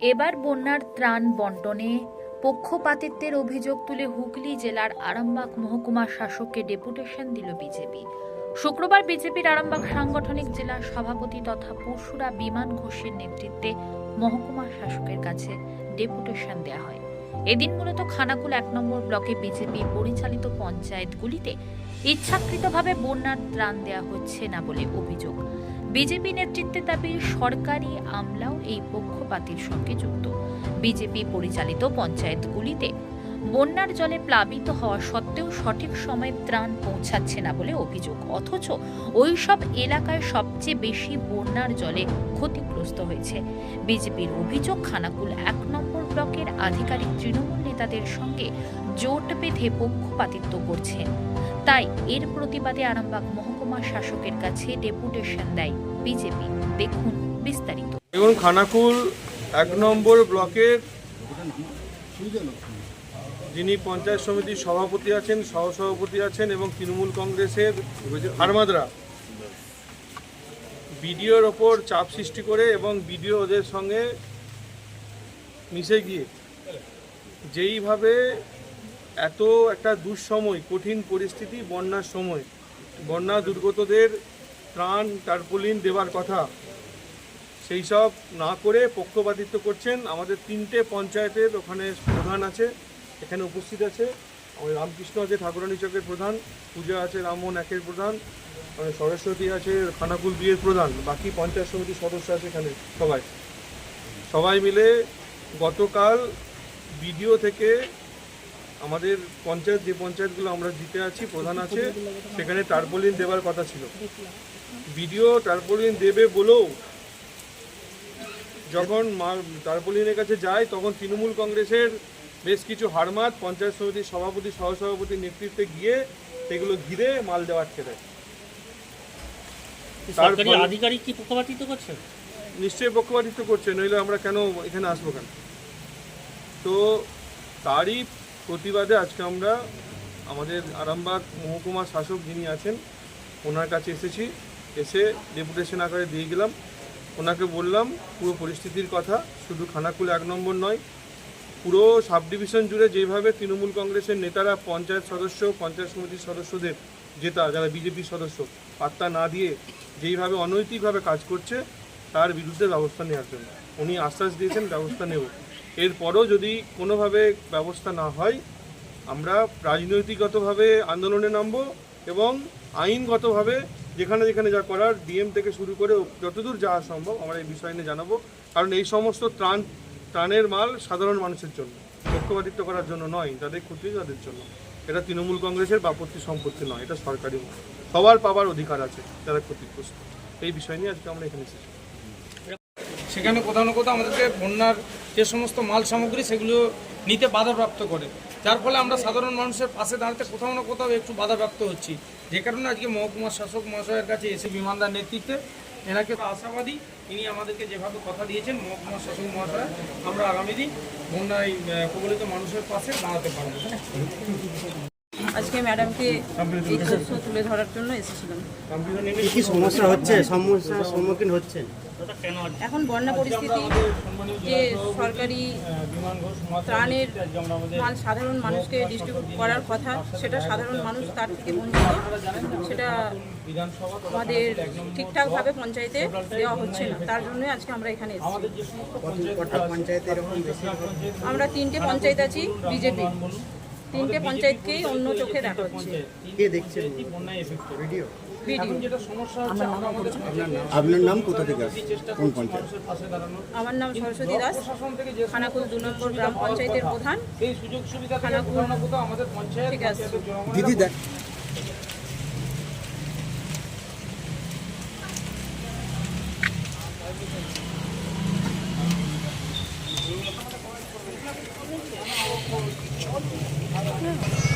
এবার বন্যার ত্রাণ বন্টনে পক্ষপাতিত্বের অভিযোগ তুলে হুগলি জেলার আরামবাগ মহকুমা শাসককে ডেপুটেশন দিল বিজেপি। শুক্রবার বিজেপির আরামবাগ সাংগঠনিক জেলা সভাপতি তথা পরশুরা বিমান ঘোষের নেতৃত্বে মহকুমা শাসকের কাছে ডেপুটেশন দেওয়া হয়। এদিন মূলত খানাকুল এক নম্বর ব্লকে বিজেপি পরিচালিত পঞ্চায়েতগুলিতে ইচ্ছাকৃতভাবে বন্যার ত্রাণ দেওয়া হচ্ছে না বলে অভিযোগ। বিজেপি নেতৃত্বে দাবি, সরকারি আমলাও এই পক্ষপাতির সঙ্গে যুক্ত। বিজেপি পরিচালিত পঞ্চায়েতগুলিতে বন্যার জলে প্লাবিত হওয়া সত্ত্বেও সঠিক সময়ে ত্রাণ পৌঁছাচ্ছে না বলে অভিযোগ। অথচ ওই সব এলাকায় সবচেয়ে বেশি বন্যার জলে ক্ষতিগ্রস্ত হয়েছে। বিজেপির অভিযোগ, খানাকুল এক নম্বর ব্লকের আধিকারিক তৃণমূল নেতাদের সঙ্গে জোট বেঁধে পক্ষপাতিত্ব করছেন। তাই এর প্রতিবাদে আরামবাগ মহকুমা শাসকের কাছে ডেপুটেশন দেয় বিজেপি। দেখুন বিস্তারিত। দেখুন, খানাকুল এক নম্বর ব্লকের যিনি পঞ্চায়েত সমিতির সভাপতি আছেন, সহসভাপতি আছেন এবং তৃণমূল কংগ্রেসের হারমাদরা। বিডিওর ওপর চাপ সৃষ্টি করে এবং বিডিও ওদের সঙ্গে মিশে গিয়ে। যেইভাবে এত একটা দুঃসময়, কঠিন পরিস্থিতি, বন্যার সময়, বন্যা দুর্গতদের ত্রাণ, টার্পুলিন দেওয়ার কথা সেই সব না করে পক্ষপাতিত্ব করছেন আমাদের তিনটে পঞ্চায়েতের ওখানে প্রধান আছে, এখানে উপস্থিত আছে। আমাদের রামকৃষ্ণ আছে, ঠাকুরানী চকের প্রধান, পূজা আছে, রামমোহন একের প্রধান সরস্বতী আছে, খানাকুল বিয়ের প্রধান, বাকি পঞ্চায়েত সমিতির সদস্য আছে এখানে সবাই। সবাই মিলে গতকাল বিডিও থেকে আমাদের পঞ্চায়েত যে পঞ্চায়েতগুলো আমরা জিতে আছি প্রধান আছে সেখানে টার্পোলিন দেওয়ার কথা ছিল। বিডিও টার্পোলিন দেবে বলেও যখন টার্পোলিনের কাছে যায় তখন তৃণমূল কংগ্রেসের বেশ কিছু হারমাত পঞ্চায়েত সমিতির সভাপতি সহসভাপতির নেতৃত্বে গিয়ে সেগুলো ঘিরে মাল দেওয়া আটকে দেয়। কি তার সরকারি ফলে- আধিকারিক কি পক্ষপাতিত্ব করছেন? নিশ্চয়ই পক্ষপাতিত্ব করছে, নইলে আমরা কেন এখানে আসব কেন? তো তারই প্রতিবাদে আজকে আমরা আমাদের আরামবাগ মহকুমা শাসক যিনি আছেন, ওনার কাছে এসেছি, এসে ডেপুটেশন আকারে দিয়ে গেলাম। ওনাকে বললাম, পুরো পরিস্থিতির কথা, শুধু খানাকুল এক নম্বর নয়, পুরো সাব ডিভিশন জুড়ে যেভাবে তৃণমূল কংগ্রেসের নেতারা, পঞ্চায়েত সদস্য, পঞ্চায়েত সমিতির সদস্যদের জেতা, যারা বিজেপির সদস্য, পাত্তা না দিয়ে যেইভাবে অনৈতিকভাবে কাজ করছে তার বিরুদ্ধে ব্যবস্থা নেওয়ার জন্য। উনি আশ্বাস দিয়েছেন, ব্যবস্থা নেব। এরপরও যদি কোনোভাবে ব্যবস্থা না হয়, আমরা রাজনৈতিকগতভাবে আন্দোলনে নামব এবং আইনগতভাবে যেখানে যেখানে যা করার ডিএম থেকে শুরু করে যতদূর যাওয়া সম্ভব আমরা এই বিষয় নিয়ে জানাব। কারণ এই সমস্ত ত্রাণ, ত্রাণের মাল সাধারণ মানুষের জন্য, পক্ষপাতিত্ব করার জন্য নয়, যাদের ক্ষতি তাদের জন্য। এটা তৃণমূল কংগ্রেসের বাপত্তি সম্পত্তি নয়, এটা সরকারি সবার পাবার অধিকার আছে যারা ক্ষতিগ্রস্ত। এই বিষয় নিয়ে আজকে আমরা এখানে এসেছি সেখানে কোথাও না কোথাও আমাদেরকে বন্যার যে সমস্ত মাল সামগ্রী সেগুলো নিতে বাধাপ্রাপ্ত করে। যার ফলে আমরা সাধারণ মানুষের পাশে দাঁড়াতে কোথাও না কোথাও একটু বাধাপ্রাপ্ত হচ্ছি। যে কারণে আজকে মহকুমা শাসক মহাশয়ের কাছে এসে বিমানদার নেতৃত্বে এনাকে আশাবাদী তিনি আমাদেরকে যেভাবে কথা দিয়েছেন মহকুমা শাসক মহাশয় আমরা আগামী দিন বন্যায় কবলিত মানুষের পাশে দাঁড়াতে পারব। আজকে ম্যাডামকে এই তথ্য তুলে ধরার জন্য এসেছিলাম। কি কি সমস্যা হচ্ছে? সমস্যার সম্মুখীন হচ্ছেন? এখন বন্যা পরিস্থিতি যে সরকারি ত্রাণের মাল সাধারণ মানুষকে ডিস্ট্রিবিউট করার কথা সেটা সাধারণ মানুষ তার থেকে বঞ্চিত। সেটা আমাদের ঠিকঠাকভাবে পঞ্চায়েতে দেওয়া হচ্ছে না। তার জন্যই আজকে আমরা এখানে আমরা তিনটে পঞ্চায়েত আছি বিজেপি। তিনটে পঞ্চায়েতকেই অন্য চোখে দেখা হচ্ছে কে দেখছেন ভিডিও আপনার নাম কোথা থেকে আসছে কোন পঞ্চায়েত? আমার নাম সরস্বতী দাস খানাকুল দু নম্বর গ্রাম পঞ্চায়েতের প্রধান। এই সুযোগ সুবিধা খানাকুল আমাদের পঞ্চায়েত দিদি দেখ। Yeah.